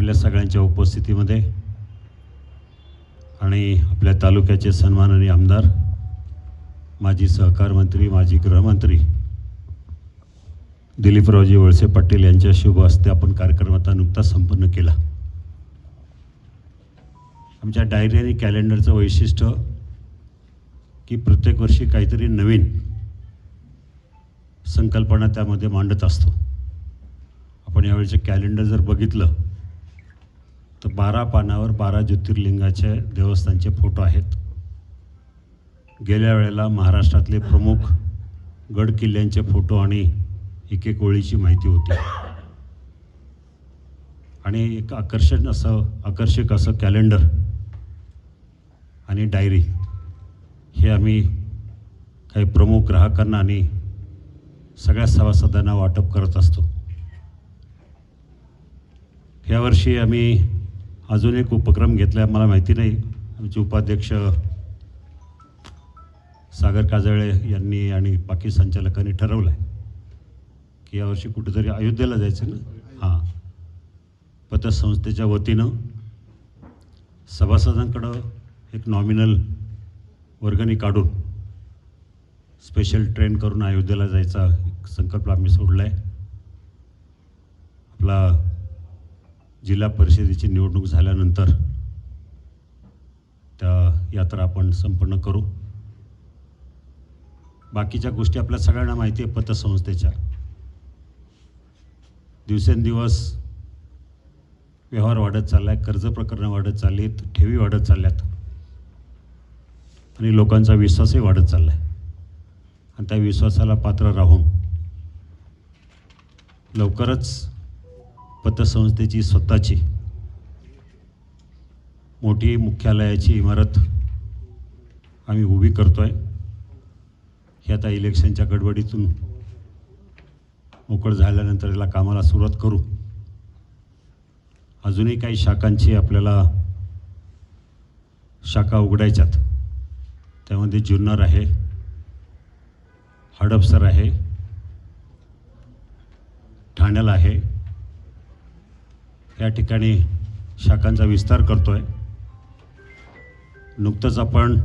आपल्या सगळ्यांच्या उपस्थितीमध्ये आणि आपल्या तालुक्याचे सन्माननीय आमदार माजी सहकार मंत्री माजी गृहमंत्री दिलीपरावजी वळसे पाटील यांच्या शुभ हस्ते आपण कार्यक्रम आता नुकताच संपन्न केला. आमच्या डायरी आणि कॅलेंडरचं वैशिष्ट्य की प्रत्येक वर्षी काहीतरी नवीन संकल्पना त्यामध्ये मांडत असतो. आपण यावेळेचे कॅलेंडर जर बघितलं तर बारा पानावर बारा ज्योतिर्लिंगाचे देवस्थानचे फोटो आहेत. गेल्या वेळेला महाराष्ट्रातले प्रमुख गड किल्ल्यांचे फोटो आणि एक एक ओळीची माहिती होती. आणि एक आकर्षण असं आकर्षक असं कॅलेंडर आणि डायरी हे आम्ही काही प्रमुख ग्राहकांना आणि सगळ्या सभासदांना वाटप करत असतो. यावर्षी आम्ही अजून एक उपक्रम घेतला आहे मला माहिती नाही. आमचे उपाध्यक्ष सागर काजळे यांनी आणि बाकी संचालकांनी ठरवलं आहे की यावर्षी कुठेतरी अयोध्येला जायचं ना? हां. पतसंस्थेच्या वतीनं सभासदांकडं एक नॉमिनल वर्गणी काढून स्पेशल ट्रेन करून अयोध्येला जायचा एक संकल्प आम्ही सोडला आहे आपला जिल्हा परिषदेची निवडणूक झाल्यानंतर त्या यात्रा आपण संपन्न करू. बाकीच्या गोष्टी आपल्या सगळ्यांना माहिती आहे पतसंस्थेच्या. दिवसेंदिवस व्यवहार वाढत चालला आहे कर्ज प्रकरणं वाढत चालली आहेत ठेवी वाढत चालल्यात. आणि लोकांचा विश्वासही वाढत चालला आहे आणि त्या विश्वासाला पात्र राहून लवकरच पतसंस्थेची स्वतःची मोठी मुख्यालयाची इमारत आम्ही उभी करतो आहे हे आता इलेक्शनच्या गडबडीतून मोकळ झाल्यानंतर याला कामाला सुरुवात करू. अजूनही काही शाखांची आपल्याला शाखा उघडायच्यात. त्यामध्ये जुन्नर आहे हडपसर आहे ठाण्याला आहे. या ठिकाणी शाखांचा विस्तार करतो आहे नुकतंच आपण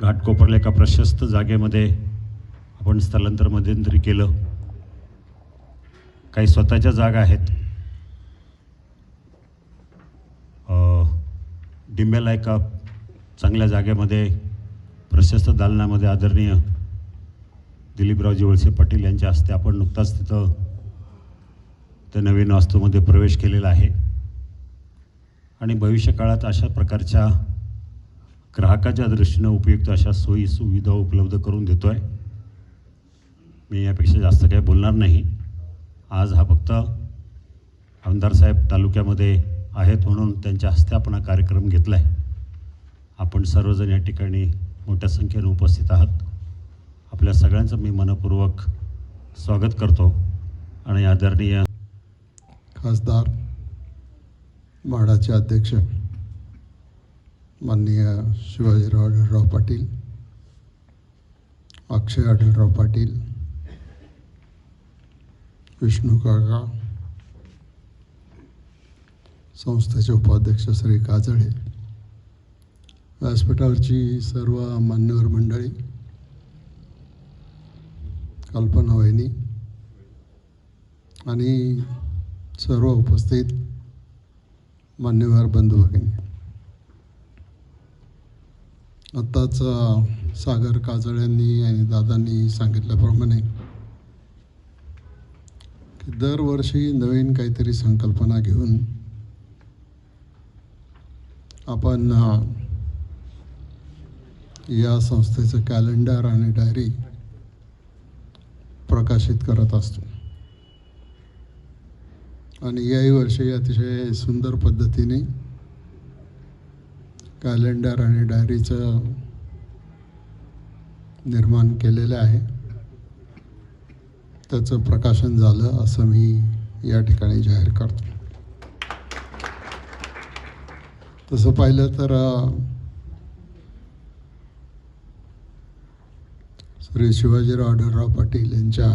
घाटकोपरला एका प्रशस्त जागेमध्ये आपण स्थलांतर मध्यंतरी केलं. काही स्वतःच्या जागा आहेत. डिंबेला एका चांगल्या जागेमध्ये प्रशस्त दालनामध्ये आदरणीय दिलीपरावजी वळसे पाटील यांच्या हस्ते आपण नुकताच तिथं त्या नवीन वास्तूमध्ये प्रवेश केलेला आहे. आणि भविष्यकाळात अशा प्रकारच्या ग्राहकाच्या दृष्टीनं उपयुक्त अशा सोयी सुविधा उपलब्ध करून देतो आहे मी यापेक्षा जास्त काही बोलणार नाही. आज हा फक्त आमदार साहेब तालुक्यामध्ये आहेत म्हणून त्यांच्या हस्ते आपण हा कार्यक्रम घेतला आहे आपण सर्वजण या ठिकाणी मोठ्या संख्येने उपस्थित आहात. आपल्या सगळ्यांचं मी मनपूर्वक स्वागत करतो. आणि आदरणीय खासदार म्हाडाचे अध्यक्ष माननीय शिवाजीराव आढळराव पाटील अक्षय आढळराव पाटील विष्णू काका संस्थेचे उपाध्यक्ष श्री काजळे व्यासपीठावरची सर्व मान्यवर मंडळी कल्पना वहिनी आणि सर्व उपस्थित मान्यवर बंधू भगिनी आत्ताच सागर काजळ्यांनी आणि दादांनी सांगितल्याप्रमाणे की दरवर्षी नवीन काहीतरी संकल्पना घेऊन आपण या संस्थेचं कॅलेंडर आणि डायरी प्रकाशित करत असतो. आणि याही वर्षी अतिशय सुंदर पद्धतीने कॅलेंडर आणि डायरीचं निर्माण केलेलं आहे. त्याचं प्रकाशन झालं असं मी या ठिकाणी जाहीर करतो. तसं पाहिलं तर श्री शिवाजीराव आढळराव पाटील यांच्या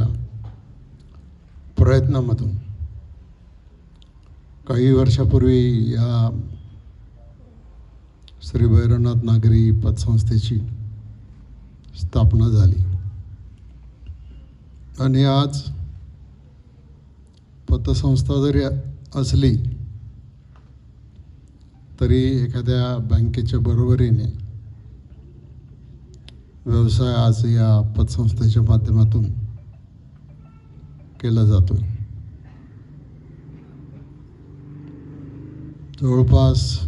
प्रयत्नामधून काही वर्षापूर्वी या श्री भैरवनाथ नागरी पतसंस्थेची स्थापना झाली. आणि आज पतसंस्था जरी असली तरी एखाद्या बँकेच्या बरोबरीने व्यवसाय आज या पतसंस्थेच्या माध्यमातून केला जातो जवळपास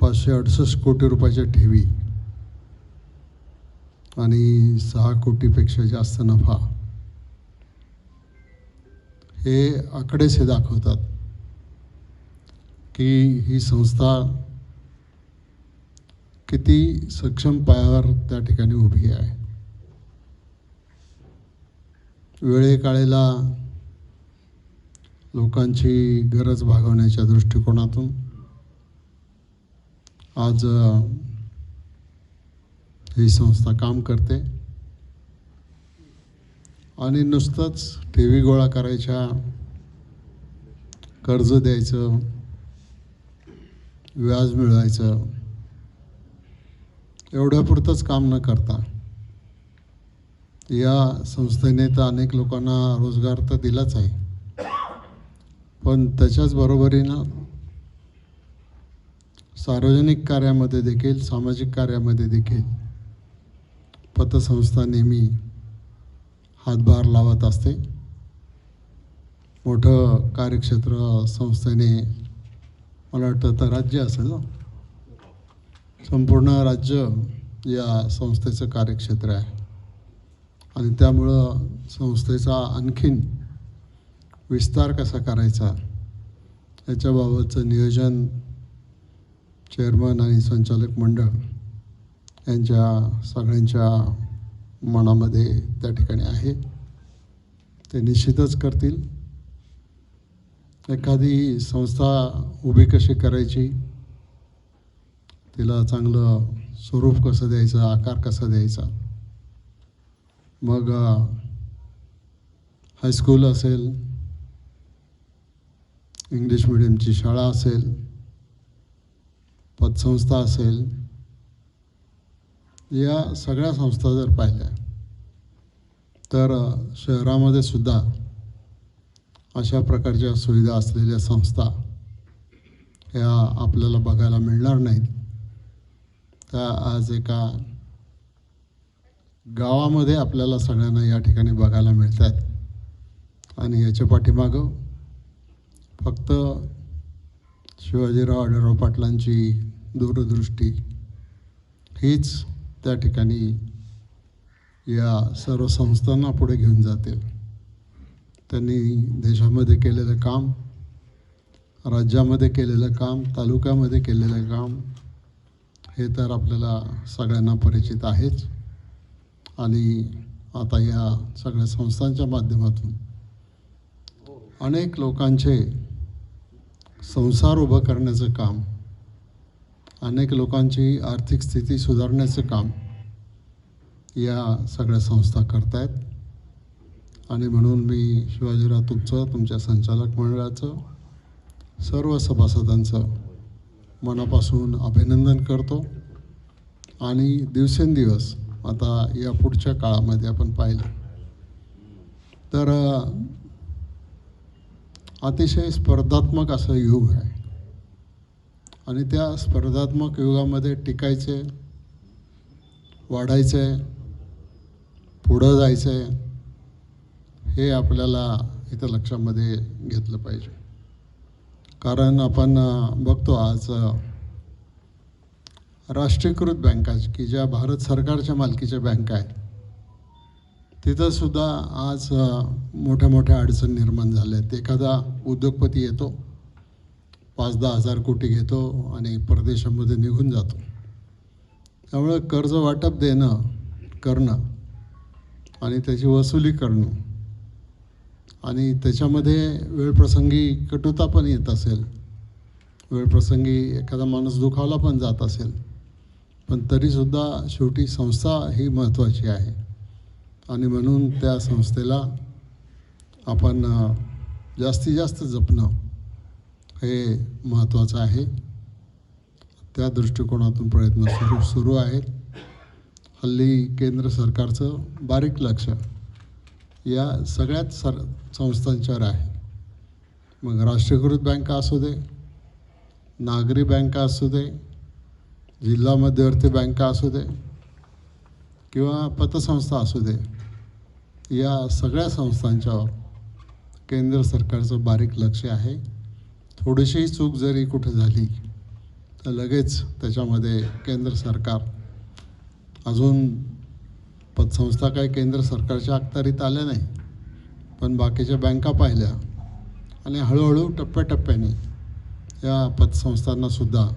पाचशे अडुसष्ट कोटी रुपयाच्या ठेवी आणि सहा कोटीपेक्षा जास्त नफा हे आकडेच हे दाखवतात की ही संस्था किती सक्षम पायावर त्या ठिकाणी उभी आहे. वेळेकाळेला लोकांची गरज भागवण्याच्या दृष्टिकोनातून आज ही संस्था काम करते. आणि नुसतंच ठेवी गोळा करायच्या कर्ज द्यायचं व्याज मिळवायचं एवढ्यापुरतंच काम न करता या संस्थेने तर अनेक लोकांना रोजगार तर दिलाच आहे. पण त्याच्याच बरोबरीनं सार्वजनिक कार्यामध्ये देखील सामाजिक कार्यामध्ये देखील पतसंस्था नेहमी हातभार लावत असते. मोठं कार्यक्षेत्र संस्थेने मला वाटतं तर राज्य असेल ना? संपूर्ण राज्य या संस्थेचं कार्यक्षेत्र आहे. आणि त्यामुळं संस्थेचा आणखीन विस्तार कसा करायचा? याच्याबाबतचं नियोजन चेअरमन आणि संचालक मंडळ यांच्या सगळ्यांच्या मनामध्ये त्या ठिकाणी आहे. ते निश्चितच करतील. एखादी संस्था उभी कशी करायची? तिला चांगलं स्वरूप कसं द्यायचं? आकार कसा द्यायचा? मग हायस्कूल असेल इंग्लिश मिडियमची शाळा असेल पतसंस्था असेल या सगळ्या संस्था जर पाहिल्या तर शहरामध्ये सुद्धा अशा प्रकारच्या सुविधा असलेल्या संस्था ह्या आपल्याला बघायला मिळणार नाहीत. त्या आज एका गावामध्ये आपल्याला सगळ्यांना या ठिकाणी बघायला मिळतात आणि याच्या पाठीमागं फक्त शिवाजीराव आढळराव पाटलांची दूरदृष्टी हीच त्या ठिकाणी या सर्व संस्थांना पुढे घेऊन जाते. त्यांनी देशामध्ये केलेलं काम राज्यामध्ये केलेलं काम तालुक्यामध्ये केलेलं काम हे तर आपल्याला सगळ्यांना परिचित आहेच. आणि आता या सगळ्या संस्थांच्या माध्यमातून अनेक लोकांचे संसार उभं करण्याचं काम अनेक लोकांची आर्थिक स्थिती सुधारण्याचं काम या सगळ्या संस्था करतायत. आणि म्हणून मी शिवाजीराव तुमचं तुमच्या संचालक मंडळाचं सर्व सभासदांचं मनापासून अभिनंदन करतो. आणि दिवसेंदिवस आता या पुढच्या काळामध्ये आपण पाहिलं तर अतिशय स्पर्धात्मक असं युग आहे. आणि त्या स्पर्धात्मक युगामध्ये टिकायचे वाढायचे पुढं जायचं हे आपल्याला इथं लक्षामध्ये घेतलं पाहिजे. कारण आपण बघतो आज राष्ट्रीयकृत बँका की ज्या भारत सरकारच्या मालकीच्या बँका आहेत तिथंसुद्धा आज मोठ्या मोठ्या अडचण निर्माण झाल्या आहेत. एखादा उद्योगपती येतो पाच दहा हजार कोटी घेतो आणि परदेशामध्ये निघून जातो. त्यामुळे कर्ज वाटप देणं करणं आणि त्याची वसुली करणं आणि त्याच्यामध्ये वेळप्रसंगी कटुता पण येत असेल. वेळप्रसंगी एखादा माणूस दुखावला पण जात असेल. पण तरीसुद्धा शेवटी संस्था ही महत्त्वाची आहे. आणि म्हणून त्या संस्थेला आपण जास्तीत जास्त जपणं हे महत्त्वाचं आहे. त्या दृष्टिकोनातून प्रयत्न सुरू सुरू आहेत. हल्ली केंद्र सरकारचं बारीक लक्ष या सगळ्याच सर संस्थांच्यावर आहे. मग राष्ट्रीयकृत बँका असू दे नागरी बँका असू दे जिल्हा मध्यवर्ती बँका असू दे किंवा पतसंस्था असू दे या सगळ्या संस्थांच्यावर केंद्र सरकारचं बारीक लक्ष आहे. थोडीशीही चूक जरी कुठं झाली तर लगेच त्याच्यामध्ये केंद्र सरकार अजून पतसंस्था काही केंद्र सरकारच्या अखत्यारीत आल्या नाही पण बाकीच्या बँका पाहिल्या आणि हळूहळू टप्प्याटप्प्याने या पतसंस्थांनासुद्धा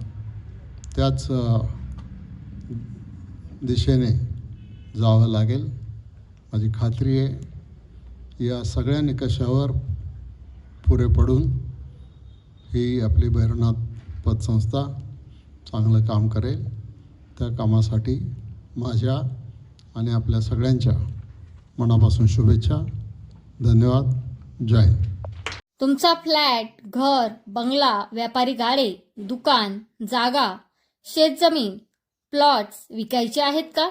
त्याच दिशेने जावं लागेल. माझी खात्री आहे या सगळ्या निकषावर पुरे पडून ही आपली भैरवनाथ पतसंस्था चांगलं काम करेल. त्या कामासाठी माझ्या आणि आपल्या सगळ्यांच्या मनापासून शुभेच्छा. धन्यवाद. जय हिंद. तुमचा फ्लॅट घर बंगला व्यापारी गाडे दुकान जागा शेतजमीन प्लॉट्स विकायचे आहेत का?